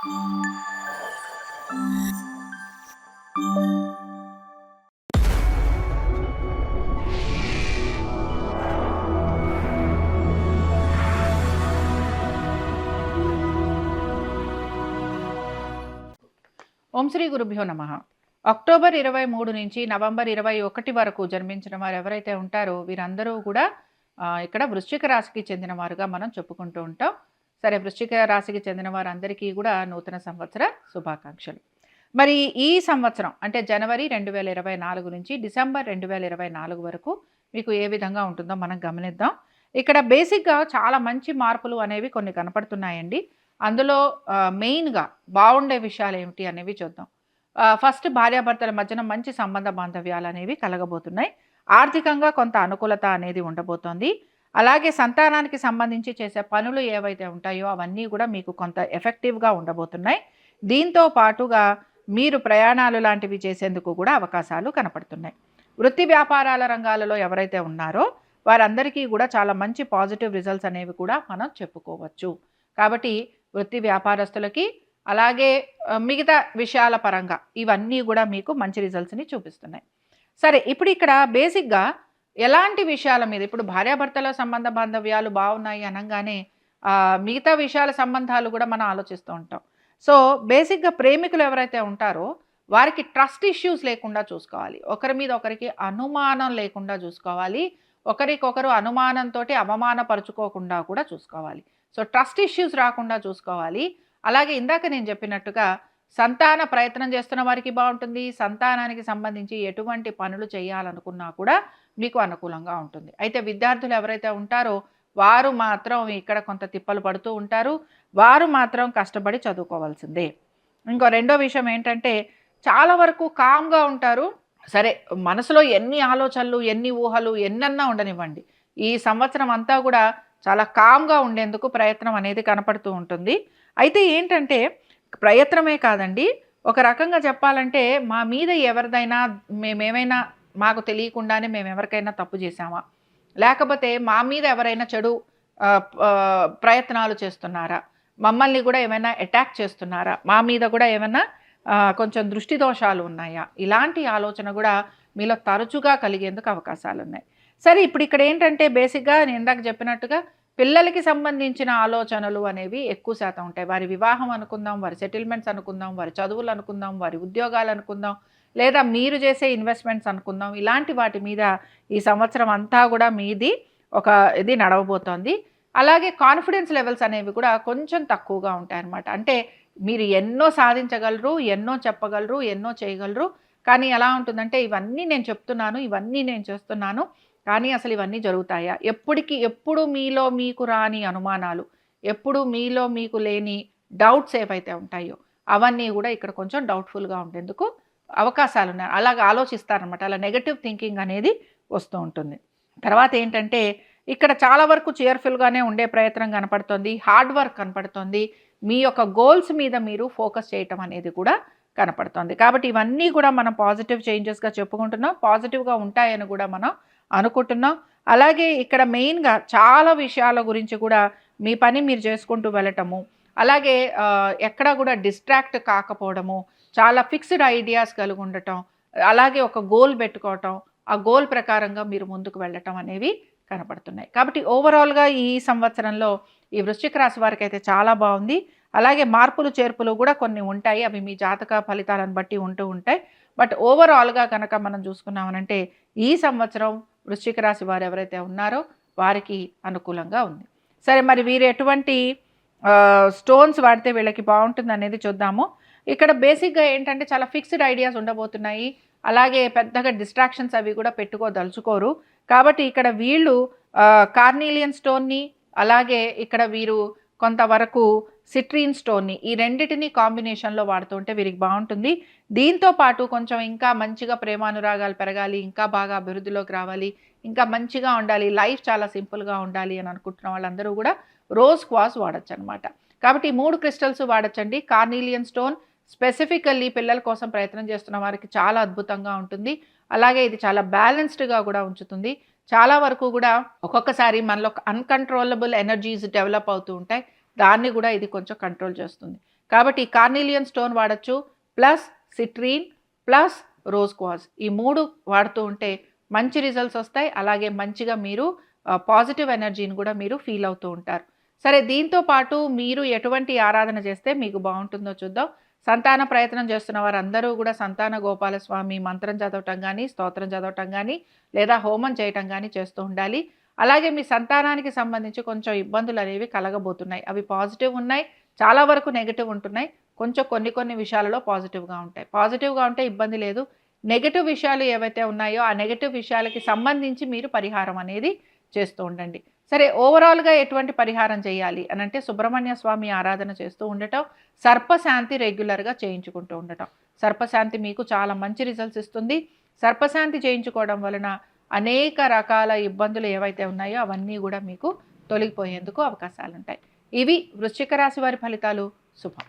ఓం శ్రీ గురుభ్యో నమ. అక్టోబర్ ఇరవై మూడు నుంచి నవంబర్ ఇరవై ఒకటి వరకు జన్మించిన వారు ఎవరైతే ఉంటారో వీరందరూ కూడా ఇక్కడ వృశ్చిక రాశికి చెందిన వారుగా మనం చెప్పుకుంటూ ఉంటాం. సరే వృశ్చిక రాశికి చెందిన వారందరికీ కూడా నూతన సంవత్సర శుభాకాంక్షలు. మరి ఈ సంవత్సరం అంటే జనవరి రెండు వేల ఇరవై నాలుగు నుంచి డిసెంబర్ రెండు వేల ఇరవై నాలుగు వరకు మీకు ఏ విధంగా ఉంటుందో మనం గమనిద్దాం. ఇక్కడ బేసిక్గా చాలా మంచి మార్పులు అనేవి కొన్ని కనపడుతున్నాయండి. అందులో మెయిన్గా బాగుండే విషయాలు ఏమిటి అనేవి చూద్దాం. ఫస్ట్ భార్యాభర్తల మధ్యన మంచి సంబంధ బాంధవ్యాలు అనేవి కలగబోతున్నాయి. ఆర్థికంగా కొంత అనుకూలత అనేది ఉండబోతోంది. అలాగే సంతానానికి సంబంధించి చేసే పనులు ఏవైతే ఉంటాయో అవన్నీ కూడా మీకు కొంత ఎఫెక్టివ్గా ఉండబోతున్నాయి. దీంతో పాటుగా మీరు ప్రయాణాలు లాంటివి చేసేందుకు కూడా అవకాశాలు కనపడుతున్నాయి. వృత్తి వ్యాపారాల రంగాలలో ఎవరైతే ఉన్నారో వారందరికీ కూడా చాలా మంచి పాజిటివ్ రిజల్ట్స్ అనేవి కూడా మనం చెప్పుకోవచ్చు. కాబట్టి వృత్తి వ్యాపారస్తులకి అలాగే మిగతా విషయాల పరంగా ఇవన్నీ కూడా మీకు మంచి రిజల్ట్స్ని చూపిస్తున్నాయి. సరే ఇప్పుడు ఇక్కడ బేసిక్గా ఎలాంటి విషయాల మీద? ఇప్పుడు భార్యాభర్తల సంబంధ బాంధవ్యాలు బాగున్నాయి అనగానే మిగతా విషయాల సంబంధాలు కూడా మనం ఆలోచిస్తూ ఉంటాం. సో బేసిక్గా ప్రేమికులు ఎవరైతే ఉంటారో వారికి ట్రస్ట్ ఇష్యూస్ లేకుండా చూసుకోవాలి. ఒకరి మీద ఒకరికి అనుమానం లేకుండా చూసుకోవాలి. ఒకరికొకరు అనుమానంతో అవమానపరుచుకోకుండా కూడా చూసుకోవాలి. సో ట్రస్ట్ ఇష్యూస్ రాకుండా చూసుకోవాలి. అలాగే ఇందాక నేను చెప్పినట్టుగా సంతాన ప్రయత్నం చేస్తున్న వారికి బాగుంటుంది. సంతానానికి సంబంధించి ఎటువంటి పనులు చేయాలనుకున్నా కూడా మీకు అనుకూలంగా ఉంటుంది. అయితే విద్యార్థులు ఎవరైతే ఉంటారో వారు మాత్రం ఇక్కడ కొంత తిప్పలు పడుతూ ఉంటారు. వారు మాత్రం కష్టపడి చదువుకోవాల్సిందే. ఇంకో రెండో విషయం ఏంటంటే చాలా వరకు కామ్గా ఉంటారు. సరే మనసులో ఎన్ని ఆలోచనలు ఎన్ని ఊహలు ఎన్నన్నా ఉండనివ్వండి. ఈ సంవత్సరం అంతా కూడా చాలా కామ్గా ఉండేందుకు ప్రయత్నం అనేది కనపడుతూ ఉంటుంది. అయితే ఏంటంటే ప్రయత్నమే కాదండి. ఒక రకంగా చెప్పాలంటే మా మీద ఎవరిదైనా మేమేమైనా మాకు తెలియకుండానే మేము ఎవరికైనా తప్పు చేసామా లేకపోతే మా మీద ఎవరైనా చెడు ప్రయత్నాలు చేస్తున్నారా? మమ్మల్ని కూడా ఏమైనా అటాక్ చేస్తున్నారా? మా మీద కూడా ఏమైనా కొంచెం దృష్టి దోషాలు ఉన్నాయా? ఇలాంటి ఆలోచన కూడా మీలో తరచుగా కలిగేందుకు అవకాశాలు ఉన్నాయి సరే ఇప్పుడు ఇక్కడ ఏంటంటే బేసిక్గా నేను ఇందాక చెప్పినట్టుగా పిల్లలకి సంబంధించిన ఆలోచనలు అనేవి ఎక్కువ శాతం ఉంటాయి. వారి వివాహం అనుకుందాం వారి సెటిల్మెంట్స్ అనుకుందాం వారి చదువులు అనుకుందాం వారి ఉద్యోగాలు అనుకుందాం లేదా మీరు చేసే ఇన్వెస్ట్మెంట్స్ అనుకుందాం. ఇలాంటి వాటి మీద ఈ సంవత్సరం అంతా కూడా మీది ఒక ఇది నడవబోతోంది. అలాగే కాన్ఫిడెన్స్ లెవెల్స్ అనేవి కూడా కొంచెం తక్కువగా ఉంటాయి అన్నమాట అంటే మీరు ఎన్నో సాధించగలరు ఎన్నో చెప్పగలరు ఎన్నో చేయగలరు కానీ ఎలా ఉంటుందంటే ఇవన్నీ నేను చెప్తున్నాను ఇవన్నీ నేను చేస్తున్నాను కానీ అసలు ఇవన్నీ జరుగుతాయా? ఎప్పటికి ఎప్పుడు మీలో మీకు రాని అనుమానాలు ఎప్పుడు మీలో మీకు లేని డౌట్స్ ఏవైతే ఉంటాయో అవన్నీ కూడా ఇక్కడ కొంచెం డౌట్ఫుల్గా ఉండేందుకు అవకాశాలు ఉన్నాయి అలాగ ఆలోచిస్తారనమాట అలా నెగటివ్ థింకింగ్ అనేది వస్తూ ఉంటుంది. తర్వాత ఏంటంటే ఇక్కడ చాలా వరకు చేర్ఫుల్గానే ఉండే ప్రయత్నం కనపడుతుంది హార్డ్ వర్క్ కనపడుతుంది. మీ యొక్క గోల్స్ మీద మీరు ఫోకస్ చేయటం అనేది కూడా కనపడుతుంది. కాబట్టి ఇవన్నీ కూడా మనం పాజిటివ్ చేంజెస్గా చెప్పుకుంటున్నాం. పాజిటివ్గా ఉంటాయని కూడా మనం అనుకుంటున్నాం. అలాగే ఇక్కడ మెయిన్గా చాలా విషయాల గురించి కూడా మీ పని మీరు చేసుకుంటూ వెళ్ళటము అలాగే ఎక్కడ ఎక్కడా కూడా డిస్ట్రాక్ట్ కాకపోవడము చాలా ఫిక్స్డ్ ఐడియాస్ కలిగి ఉండటం అలాగే ఒక గోల్ పెట్టుకోవటం ఆ గోల్ ప్రకారంగా మీరు ముందుకు వెళ్ళటం అనేవి కనపడుతున్నాయి. కాబట్టి ఓవరాల్గా ఈ సంవత్సరంలో ఈ వృశ్చిక రాశి వారికి అయితే చాలా బాగుంది. అలాగే మార్పులు చేర్పులు కూడా కొన్ని ఉంటాయి. అవి మీ జాతక ఫలితాలను బట్టి ఉంటూ ఉంటాయి. బట్ ఓవరాల్గా కనుక మనం చూసుకున్నామనంటే ఈ సంవత్సరం వృశ్చిక రాశి వారు ఎవరైతే ఉన్నారో వారికి అనుకూలంగా ఉంది. సరే మరి వీరు ఎటువంటి స్టోన్స్ వాడితే వీళ్ళకి బాగుంటుంది అనేది చూద్దాము. ఇక్కడ బేసిక్గా ఏంటంటే చాలా ఫిక్స్డ్ ఐడియాస్ ఉండబోతున్నాయి. అలాగే పెద్దగా డిస్ట్రాక్షన్స్ అవి కూడా పెట్టుకోదలుచుకోరు. కాబట్టి ఇక్కడ వీళ్ళు కార్నీలియన్ స్టోన్ని అలాగే ఇక్కడ వీరు కొంతవరకు సిట్రీన్ స్టోన్ని ఈ రెండింటిని కాంబినేషన్లో వాడుతుంటే వీరికి బాగుంటుంది. దీంతో పాటు కొంచెం ఇంకా మంచిగా ప్రేమానురాగాలు పెరగాలి ఇంకా బాగా అభివృద్ధిలోకి రావాలి ఇంకా మంచిగా ఉండాలి లైఫ్ చాలా సింపుల్గా ఉండాలి అని అనుకుంటున్న వాళ్ళందరూ కూడా రోజ్ క్వాస్ వాడచ్చు అనమాట కాబట్టి మూడు క్రిస్టల్స్ వాడచ్చండి. కార్నీలియన్ స్టోన్ స్పెసిఫికల్లీ పిల్లల కోసం ప్రయత్నం చేస్తున్న వారికి చాలా అద్భుతంగా ఉంటుంది. అలాగే ఇది చాలా బ్యాలెన్స్డ్గా కూడా ఉంచుతుంది. చాలా వరకు కూడా ఒక్కొక్కసారి మనలో అన్కంట్రోలబుల్ ఎనర్జీస్ డెవలప్ అవుతూ ఉంటాయి. దాన్ని కూడా ఇది కొంచెం కంట్రోల్ చేస్తుంది. కాబట్టి కార్నీలియన్ స్టోన్ వాడచ్చు plus citrine plus rose quartz ఈ మూడు వాడుతూ ఉంటే మంచి రిజల్ట్స్ వస్తాయి. అలాగే మంచిగా మీరు పాజిటివ్ ఎనర్జీని కూడా మీరు ఫీల్ అవుతూ ఉంటారు. సరే దీంతో పాటు మీరు ఎటువంటి ఆరాధన చేస్తే మీకు బాగుంటుందో చూద్దాం. సంతాన ప్రయత్నం చేస్తున్న వారందరూ కూడా సంతాన గోపాలస్వామి మంత్రం చదవటం కానీ స్తోత్రం చదవటం కానీ లేదా హోమం చేయటం కానీ చేస్తూ ఉండాలి. అలాగే మీ సంతానానికి సంబంధించి కొంచెం ఇబ్బందులు అనేవి కలగబోతున్నాయి. అవి పాజిటివ్ ఉన్నాయి చాలా వరకు నెగిటివ్ ఉంటున్నాయి. కొంచెం కొన్ని కొన్ని విషయాలలో పాజిటివ్గా ఉంటాయి. పాజిటివ్గా ఉంటే ఇబ్బంది లేదు. నెగిటివ్ విషయాలు ఏవైతే ఉన్నాయో ఆ నెగిటివ్ విషయాలకి సంబంధించి మీరు పరిహారం అనేది చేస్తూ ఉండండి. సరే ఓవరాల్గా ఎటువంటి పరిహారం చేయాలి అని అంటే సుబ్రహ్మణ్య స్వామి ఆరాధన చేస్తూ ఉండటం సర్పశాంతి రెగ్యులర్గా చేయించుకుంటూ ఉండటం. సర్పశాంతి మీకు చాలా మంచి రిజల్ట్స్ ఇస్తుంది. సర్పశాంతి చేయించుకోవడం వలన అనేక రకాల ఇబ్బందులు ఏవైతే ఉన్నాయో అవన్నీ కూడా మీకు తొలగిపోయేందుకు అవకాశాలు ఉంటాయి ఇవి వృశ్చిక రాశి వారి ఫలితాలు. శుభం.